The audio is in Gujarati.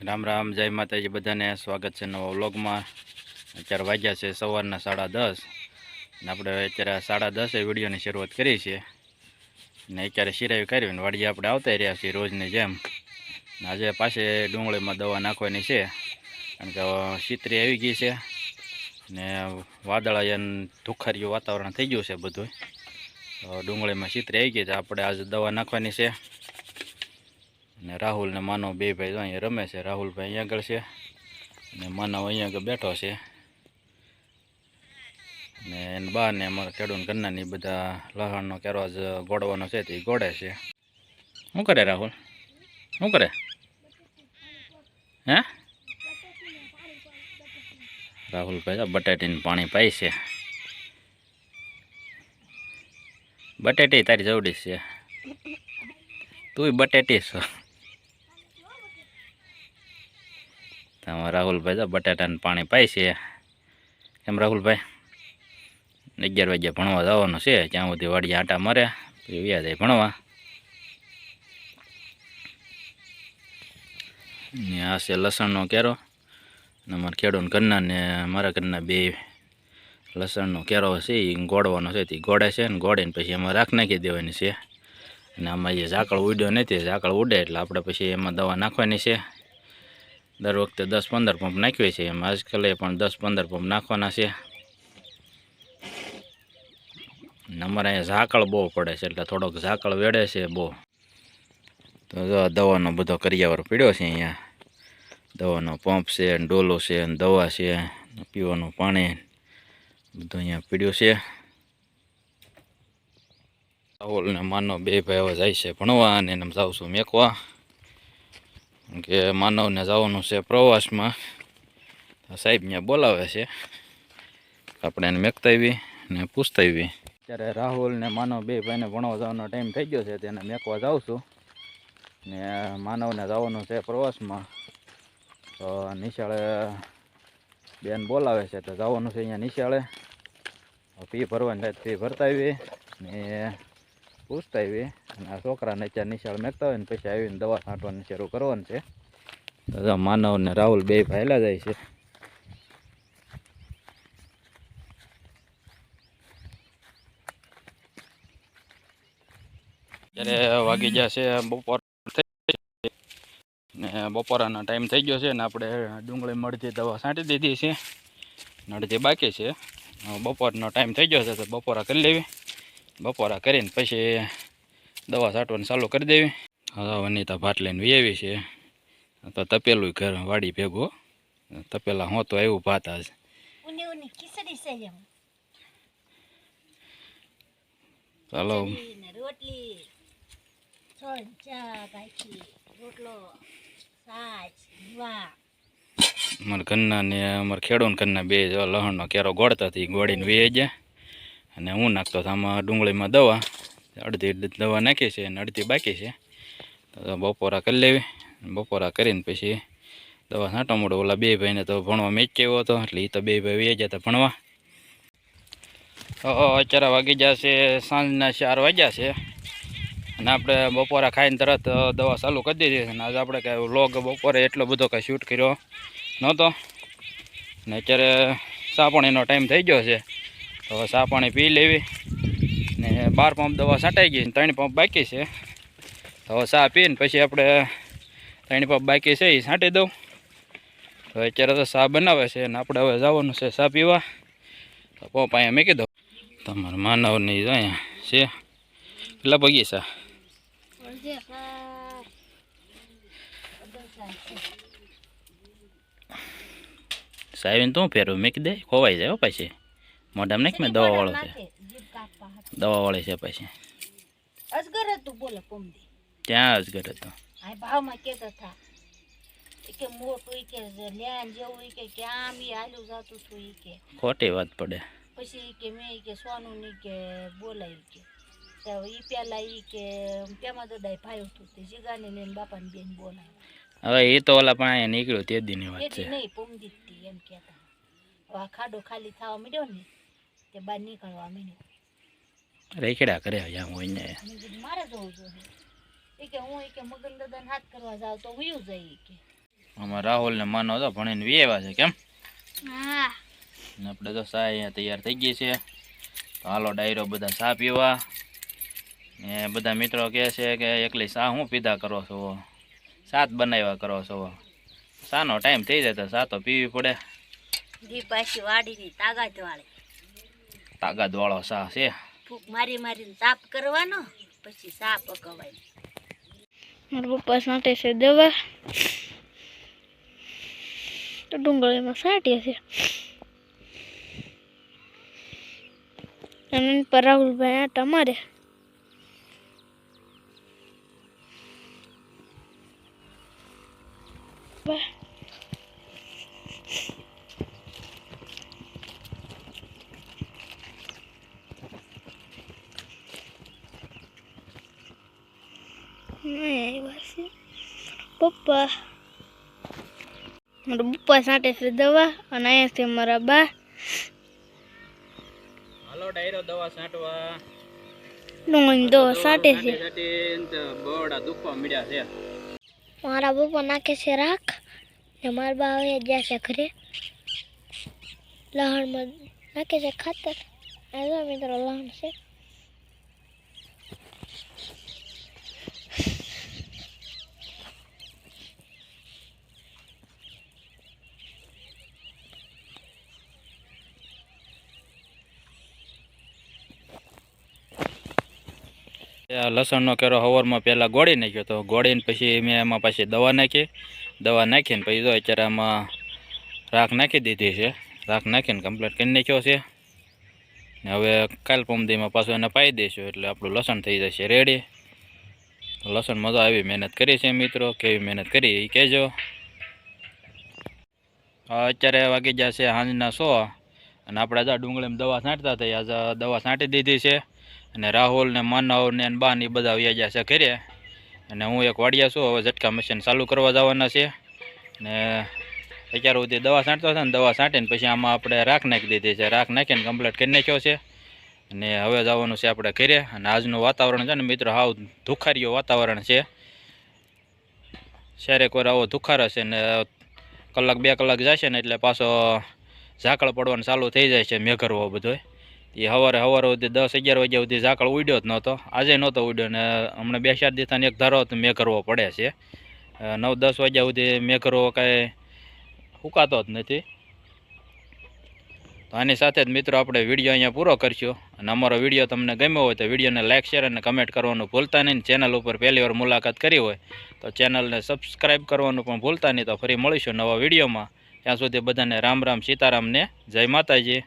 રામ રામ, જય માતાજી, બધાને સ્વાગત છે નવા વ્લોગમાં. અત્યારે વાગ્યા છે સવારના સાડા દસ. ને આપણે અત્યારે સાડા દસે વિડીયોની શરૂઆત કરી છે. ને અત્યારે સિરાઈ કરી ને વાડીએ આપણે આવતા રહ્યા છીએ રોજની જેમ. ને આજે પાસે ડુંગળીમાં દવા નાખવાની છે. કારણ કે શીતરી આવી ગઈ છે. ને વાદળાયન ધુખારિયું વાતાવરણ થઈ ગયું છે બધું ડુંગળીમાં શીતરી આવી ગઈ છે. આપણે આજે દવા નાખવાની છે. ને રાહુલ ને માનવ બે ભાઈ તો અહીંયા રમે છે. રાહુલભાઈ અહીંયા આગળ છે ને માનવ અહીંયા આગળ બેઠો છે. ને એને બા ને અમારા ખેડૂત ઘરના બધા લહાણનો કેરો જ ગોળવાનો છે તે ગોળે છે. શું કરે રાહુલ? શું કરે? હે? રાહુલભાઈ બટાટીને પાણી પાય છે. બટાટી તારી જવડી છે. તું બટાટી છો. તમારા રાહુલભાઈ તો બટાટાને પાણી પાય છે. કેમ રાહુલભાઈ? અગિયાર વાગ્યા ભણવા જવાનું છે ત્યાં સુધી વાડીએ આટા મારે, પછી વ્યા જાય ભણવા. ને આ છે લસણનો કેરો. ને અમારા ખેડૂત ઘરના ને મારા ઘરના બે લસણનો કેરો છે એ ગોળવાનો છે, તે ગોળે છે ને ગોળીને પછી એમાં રાખ નાખી દેવાની છે. અને આમાં જે ઝાકળ ઉડ્યો નથી ઝાકળ ઉડે એટલે આપણે પછી એમાં દવા નાખવાની છે. દર વખતે દસ પંદર પંપ નાખીએ છીએ એમ. આજકાલે પણ દસ પંદર પંપ નાખવાના છે. અમારે અહીંયા ઝાકળ બહુ પડે છે એટલે થોડોક ઝાકળ વેડે છે બહુ. તો દવાનો બધો કરિયાવર પીડ્યો છે અહીંયા. દવાનો પંપ છે ડોલો છે દવા છે પીવાનું પાણી. બધું અહીંયા પીડ્યું છે. રાહુલ ને માનો બે ભાઈ જાય છે ભણવા અને એને જાઉં છું મેકવા. કે માનવને જવાનું છે પ્રવાસમાં. સાહેબ ત્યાં બોલાવે છે. આપણે એને મેકતાવી ને પૂછતા આવી અત્યારે રાહુલ ને માનવ બે ભાઈને ભણવા જવાનો ટાઈમ થઈ ગયો છે તેને મેકવા જાઉં છું. ને માનવને જવાનું છે પ્રવાસમાં. તો નિશાળે બેન બોલાવે છે, તો જવાનું છે અહીંયા નિશાળે. ફી ભરવાની ફી ભરતા આવી ને પૂછતા આવી. અને આ છોકરાને અત્યારે નિશાળ મેકતા હોય ને પછી આવીને દવા છાંટવાની શરૂ કરવાની છે. તો માનવ ને રાહુલ બે ભાઈલા જાય છે. ત્યારે વાગી જશે બપોર થઈ ને બપોરાનો ટાઈમ થઈ ગયો છે ને આપણે ડુંગળી મળતી દવા છાંટી દીધી છે. ને બાકી છે. બપોરનો ટાઈમ થઈ ગયો છે તો બપોરા કરી લેવી. બપોરા કરીને પછી દવા છાંટવાનું ચાલુ કરી દેવી. હવે વનિતા ભાત લઈને વેવી છે. તો તપેલું ઘર વાડી ભેગો. તપેલા હું તો એવું ભાત આજ. ચાલો મારા રોટલી રોટલો અમારા ઘરના ને અમારા ખેડૂત ઘરના બે લહણનો કેરો ગોળતા હતી ગોળીને વી ગયા. અને હું નાખતો હતો. આમાં ડુંગળીમાં દવા, અડધી દવા નાખી છે અને અડધી બાકી છે. તો બપોરા કરી લેવી. બપોરા કરીને પછી દવા છાંટો મોડો. ઓલા બે ભાઈને તો ભણવા મેચ કેવો હતો. એટલે એ તો બે ભાઈ વી જતા ભણવા. અત્યારે વાગી જશે સાંજના ચાર વાગ્યા છે. અને આપણે બપોરા ખાઈને તરત દવા ચાલુ કરી દીધી અને આજે આપણે કાંઈ વ્લોગ બપોરે એટલો બધો કાંઈ શૂટ કર્યો નહોતો. ને અત્યારે સાપણીનો પાણીનો ટાઈમ થઈ ગયો છે. હવે ચા પાણી પી લેવી. ને બાર પંપ દવા છાંટાઈ ગઈ ત્રણ પંપ બાકી છે. હવે ચા પીને પછી આપણે ત્રણ પંપ બાકી છે એ છાંટી દઉં. તો અત્યારે તો સા બનાવે છે ને આપણે હવે જવાનું છે સા પીવા. તો પંપ અહીંયા મૂકી દઉં. તમારા માનવની અહીંયા છે. કેટલા પગી સા સાહેબ તું ફેરવું, મૂકી દે, ખોવાઈ જાય પછી. મોઢામાં નાખ મેં દવાવાળો છે. દવાવાળી છે પછી. અજગર હતું બોલે કોમદી. ત્યાં જ હતો? તો આ ભાવમાં કેતા હતા ઈ કે મોટું કે લેન જેવું ઈ કે ક્યાં મી હાલું જાતું હતું ઈ કે. ખોટી વાત પડે. પછી ઈ કે મેં ઈ કે સોનું ની કે બોલાય કે. તો ઈ પેલા ઈ કે પેમાં દદાય ભાઈ હતું તે જીગાને ને બાપાને બેન બોલાય હવે એ તો ઓલા પણ અહીંયા નીકળ્યું તે દીની વાત છે. નહીં પમદી એમ કહેતા. આ ખાડો ખાલી થવા માંડ્યો ને તે બહાર નીકળવા માંડ્યો. રેખડા કરે અહીંયા હોય ને મારે જવું જોઈએ. એ કે હું કે મગન દાદાને હાથ કરવા જાવ તો વયું જાય ઈ કે. અમાર રાહુલ ને માનો તો ભણીને વી છે કેમ? હા. ને આપણે તો ચા અહીંયા તૈયાર થઈ ગઈ છે. તો હાલો ડાયરો બધા સા પીવા. ને બધા મિત્રો કહે છે કે એકલી સા હું પીધા કરો છો? સાત બનાવ્યા કરો છો? સાનો ટાઈમ થઈ જાય તો સા તો પીવી પડે. દી પાછી વાડીની તાગાત વાળે. તાકાત વાળો ચા છે. ફૂક મારી મારીને સાફ કરવાનો પછી સા પકવાય મારા પપ્પા સાંટે છે દવા. તો ડુંગળીમાં સાટીએ છે. અને એની પર રાહુલભાઈ આટા મારે બા. નહીં આવ્યા છે પપ્પા. મારા પપ્પા સાંટે છે દવા અને અહીંયા છે મારા બા. હાલો ડાયરો દવા છાંટવા. ડુંગળીની દવા સાંટે છે. બરડા દુખવા મળ્યા છે. મારા પપ્પા નાખે છે રાખ ને મારા બા હવે ગયા છે ઘરે. લહણમાં નાખે છે ખાતર. મિત્રો લહણ છે. લસણનો કેરો હવરમાં પહેલાં ગોળી નાખ્યો તો ગોળીને પછી મેં એમાં પાછી દવા નાખી. દવા નાખીને પછી તો અત્યારે આમાં રાખ નાખી દીધી છે. રાખ નાખીને કમ્પ્લીટ કરી નાખ્યો છે. હવે કાલ પમદીમાં પાછું એને પાઈ દઈશું એટલે આપણું લસણ થઈ જશે રેડી લસણ મજા આવી મહેનત કરી છે મિત્રો, કેવી મહેનત કરી એ કહેજો. અત્યારે વાગી છે સાંજના સો. અને આપણે જો ડુંગળીમાં દવા છાંટતા થઈ આજે દવા છાંટી દીધી છે. અને રાહુલ ને માનવ ને એન બા ને ઈ બધા વ્યાજા છે ઘરે. અને હું એક વાડિયા છું, હવે ઝટકા મશીન ચાલુ કરવા જવાના છે. ને અત્યાર સુધી દવા છાંટતો હતો ને દવા છાંટીને પછી આમાં આપણે રાખ નાખી દીધી છે. રાખ નાખીને કમ્પ્લીટ કરી નાખ્યો છે. અને હવે જવાનું છે આપણે ઘરે. અને આજનું વાતાવરણ છે ને મિત્રો, હાવ ધુખારીયું વાતાવરણ છે. ક્યારેક વાર આવો ધુખાર હશે ને કલાક બે કલાક જશે ને એટલે પાછો ઝાકળ પડવાનું ચાલુ થઈ જાય છે, મેઘરવો બધો. એ સવારે સવારે સુધી દસ અગિયાર વાગ્યા સુધી ઝાકળ ઉડ્યો જ નહોતો. આજે નહોતો ઉડ્યો ને હમણાં બે ચાર દિવસને એક ધારો તો મેં કરવો પડે છે. નવ દસ વાગ્યા સુધી મેં કરવો કાંઈ સુકાતો જ નથી. તો આની સાથે જ મિત્રો આપણે વીડિયો અહીંયા પૂરો કરશું. અને અમારો વીડિયો તમને ગમ્યો હોય તો વિડીયોને લાઇક શેર અને કમેન્ટ કરવાનું ભૂલતા નહીં. ચેનલ ઉપર પહેલી વાર મુલાકાત કરી હોય તો ચેનલને સબસ્ક્રાઈબ કરવાનું પણ ભૂલતા નહીં. તો ફરી મળીશું નવા વિડીયોમાં. ત્યાં સુધી બધાને રામ રામ, સીતારામને જય માતાજી.